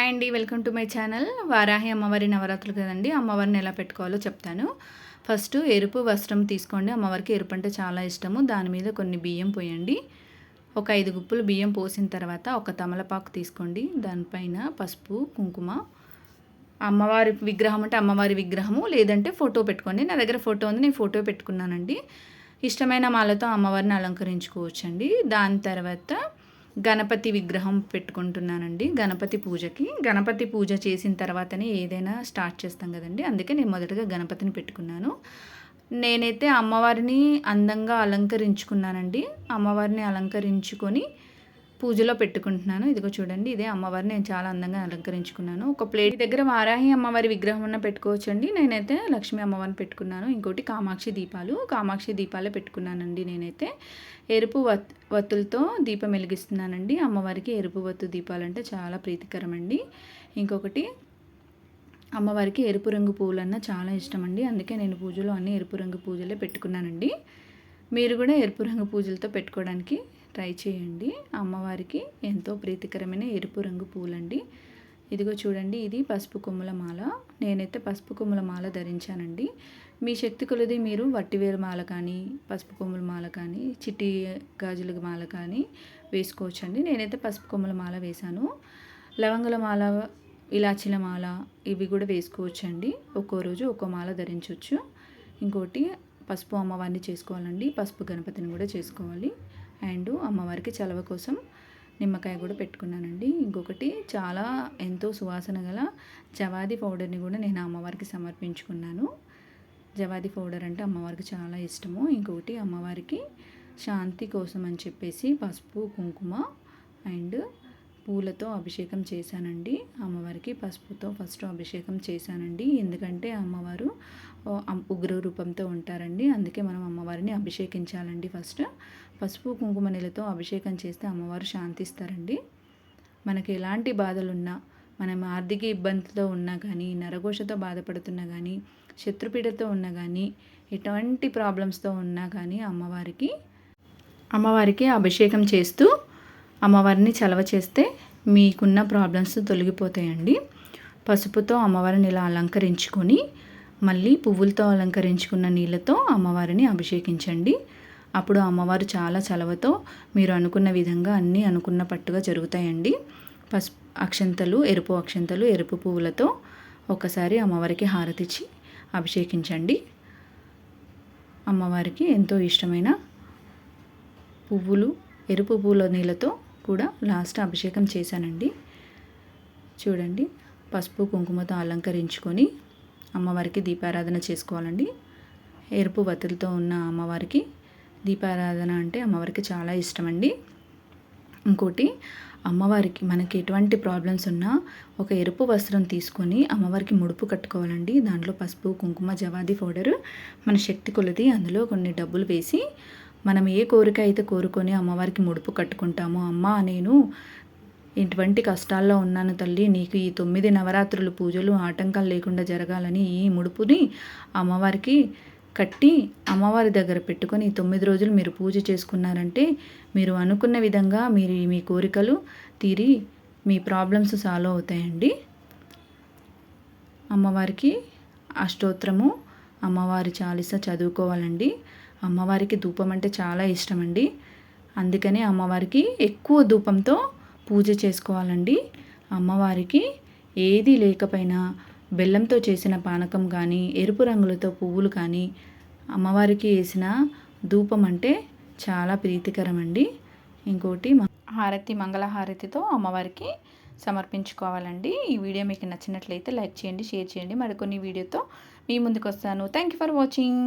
Hi అండి welcome to my channel. Varahi అమ్మవారి నవరాత్రులు కదండి అమ్మవారిని ఎలా పెట్టుకోవాలో చెప్తాను. ఫస్ట్ ఎరుపు వస్త్రం తీసుకోండి. అమ్మవారికి ఎరుపు అంటే చాలా ఇష్టము. దాని మీద కొన్ని బియ్యం పోయండి. ఒక ఐదు గుప్పులు బియ్యం పోసిన తర్వాత ఒక తమలపాకు తీసుకోండి. దానిపైన పసుపు కుంకుమ. అమ్మవారి విగ్రహం అంటే అమ్మవారి విగ్రహము లేదంటే ఫోటో పెట్టుకోండి. నా దగ్గర ఫోటో ఉంది నేను ఫోటో పెట్టుకున్నానండి. ఇష్టమైన మాలతో అమ్మవారిని అలంకరించుకోవచ్చండి. దాని తర్వాత గణపతి విగ్రహం పెట్టుకుంటున్నానండి గణపతి పూజకి. గణపతి పూజ చేసిన తర్వాతనే ఏదైనా స్టార్ట్ చేస్తాం కదండి అందుకే నేను మొదటగా గణపతిని పెట్టుకున్నాను. నేనైతే అమ్మవారిని అందంగా అలంకరించుకున్నానండి. అమ్మవారిని అలంకరించుకొని పూజలో పెట్టుకుంటున్నాను. ఇదిగో చూడండి ఇదే అమ్మవారిని నేను చాలా అందంగా అలంకరించుకున్నాను. ఒక ప్లేట్ దగ్గర వారాహి అమ్మవారి విగ్రహం ఉన్న పెట్టుకోవచ్చండి. నేనైతే లక్ష్మీ అమ్మవారిని పెట్టుకున్నాను. ఇంకోటి కామాక్షి దీపాలు. కామాక్షి దీపాలే పెట్టుకున్నానండి నేనైతే. ఎరుపు వత్ వత్తులతో దీపం వెలిగిస్తున్నానండి. అమ్మవారికి ఎరుపు వత్తు దీపాలంటే చాలా ప్రీతికరమండి. ఇంకొకటి అమ్మవారికి ఎరుపు రంగు పువ్వులన్నా చాలా ఇష్టం అండి అందుకే నేను పూజలో అన్ని ఎరుపు రంగు పూజలే పెట్టుకున్నానండి. మీరు కూడా ఎరుపు రంగు పూజలతో పెట్టుకోవడానికి ట్రై చేయండి. అమ్మవారికి ఎంతో ప్రీతికరమైన ఎరుపు రంగు పూలండి. ఇదిగో చూడండి ఇది పసుపు కొమ్ముల మాల. నేనైతే పసుపు కొమ్ముల మాల ధరించానండి. మీ శక్తి కొలది మీరు వట్టివేలు మాల కానీ పసుపు కొమ్ముల మాల కానీ చిట్టి గాజుల మాల కానీ వేసుకోవచ్చండి. నేనైతే పసుపు కొమ్ముల మాల వేశాను. లవంగుల మాల ఇలాచీల మాల ఇవి కూడా వేసుకోవచ్చండి. ఒక్కో రోజు ఒక్కో మాల ధరించవచ్చు ఇంకోటి పసుపు అమ్మవారిని చేసుకోవాలండి. పసుపు గణపతిని కూడా చేసుకోవాలి. అండ్ అమ్మవారికి చలవ కోసం నిమ్మకాయ కూడా పెట్టుకున్నానండి. ఇంకొకటి చాలా ఎంతో సువాసన గల జవాది పౌడర్ని కూడా నేను అమ్మవారికి సమర్పించుకున్నాను. జవాది పౌడర్ అంటే అమ్మవారికి చాలా ఇష్టము. ఇంకొకటి అమ్మవారికి శాంతి కోసం అని చెప్పేసి పసుపు కుంకుమ అండ్ పూలతో అభిషేకం చేశానండి. అమ్మవారికి పసుపుతో ఫస్ట్ అభిషేకం చేశానండి. ఎందుకంటే అమ్మవారు ఉగ్ర రూపంతో ఉంటారండి. అందుకే మనం అమ్మవారిని అభిషేకించాలండి ఫస్ట్. పసుపు కుంకుమ నీళ్ళతో అభిషేకం చేస్తే అమ్మవారు శాంతిస్తారండి. మనకి ఎలాంటి బాధలున్నా మనం ఆర్థిక ఇబ్బందితో ఉన్నా కానీ నరఘోషతో బాధపడుతున్నా కానీ శత్రుపీడతో ఉన్నా కానీ ఎటువంటి ప్రాబ్లమ్స్తో ఉన్నా కానీ అమ్మవారికి అమ్మవారికి అభిషేకం చేస్తూ అమ్మవారిని చలవ చేస్తే మీకున్న ప్రాబ్లమ్స్ తొలగిపోతాయండి. పసుపుతో అమ్మవారిని ఇలా అలంకరించుకొని మళ్ళీ పువ్వులతో అలంకరించుకున్న నీళ్ళతో అమ్మవారిని అభిషేకించండి. అప్పుడు అమ్మవారు చాలా చలవతో మీరు అనుకున్న విధంగా అన్నీ అనుకున్న పట్టుగా జరుగుతాయండి. పసుపు అక్షంతలు ఎరుపు అక్షంతలు ఎరుపు పువ్వులతో ఒకసారి అమ్మవారికి హారతిచ్చి అభిషేకించండి. అమ్మవారికి ఎంతో ఇష్టమైన పువ్వులు ఎరుపు పూల నీళ్ళతో కూడా లాస్ట్ అభిషేకం చేశానండి. చూడండి పసుపు కుంకుమతో అలంకరించుకొని అమ్మవారికి దీపారాధన చేసుకోవాలండి. ఎరుపు వత్తులతో ఉన్న అమ్మవారికి దీపారాధన అంటే అమ్మవారికి చాలా ఇష్టం అండి ఇంకోటి అమ్మవారికి మనకి ఎటువంటి ప్రాబ్లమ్స్ ఉన్నా ఒక ఎరుపు వస్త్రం తీసుకొని అమ్మవారికి ముడుపు కట్టుకోవాలండి. దాంట్లో పసుపు కుంకుమ జవాది పౌడర్ మన శక్తి కొలది అందులో కొన్ని డబ్బులు వేసి మనం ఏ కోరిక అయితే కోరుకొని అమ్మవారికి ముడుపు కట్టుకుంటామో అమ్మ నేను ఎటువంటి కష్టాల్లో ఉన్నాను తల్లి నీకు ఈ తొమ్మిది నవరాత్రులు పూజలు ఆటంకాలు లేకుండా జరగాలని ఈ ముడుపుని అమ్మవారికి కట్టి అమ్మవారి దగ్గర పెట్టుకొని తొమ్మిది రోజులు మీరు పూజ చేసుకున్నారంటే మీరు అనుకున్న విధంగా మీరు మీ కోరికలు తీరి మీ ప్రాబ్లమ్స్ సాల్వ్ అవుతాయండి. అమ్మవారికి అష్టోత్తరము అమ్మవారి చాలీస చదువుకోవాలండి. అమ్మవారికి ధూపం అంటే చాలా ఇష్టం అండి అందుకనే అమ్మవారికి ఎక్కువ ధూపంతో పూజ చేసుకోవాలండి. అమ్మవారికి ఏది లేకపోయినా బెల్లంతో చేసిన పానకం కానీ ఎరుపు రంగులతో పువ్వులు కానీ అమ్మవారికి వేసిన ధూపం అంటే చాలా ప్రీతికరం అండి ఇంకోటి హారతి మంగళహారతితో అమ్మవారికి సమర్పించుకోవాలండి. ఈ వీడియో మీకు నచ్చినట్లయితే లైక్ చేయండి షేర్ చేయండి. మరికొన్ని వీడియోతో మీ ముందుకు వస్తాను థ్యాంక్ యూ ఫర్ వాచింగ్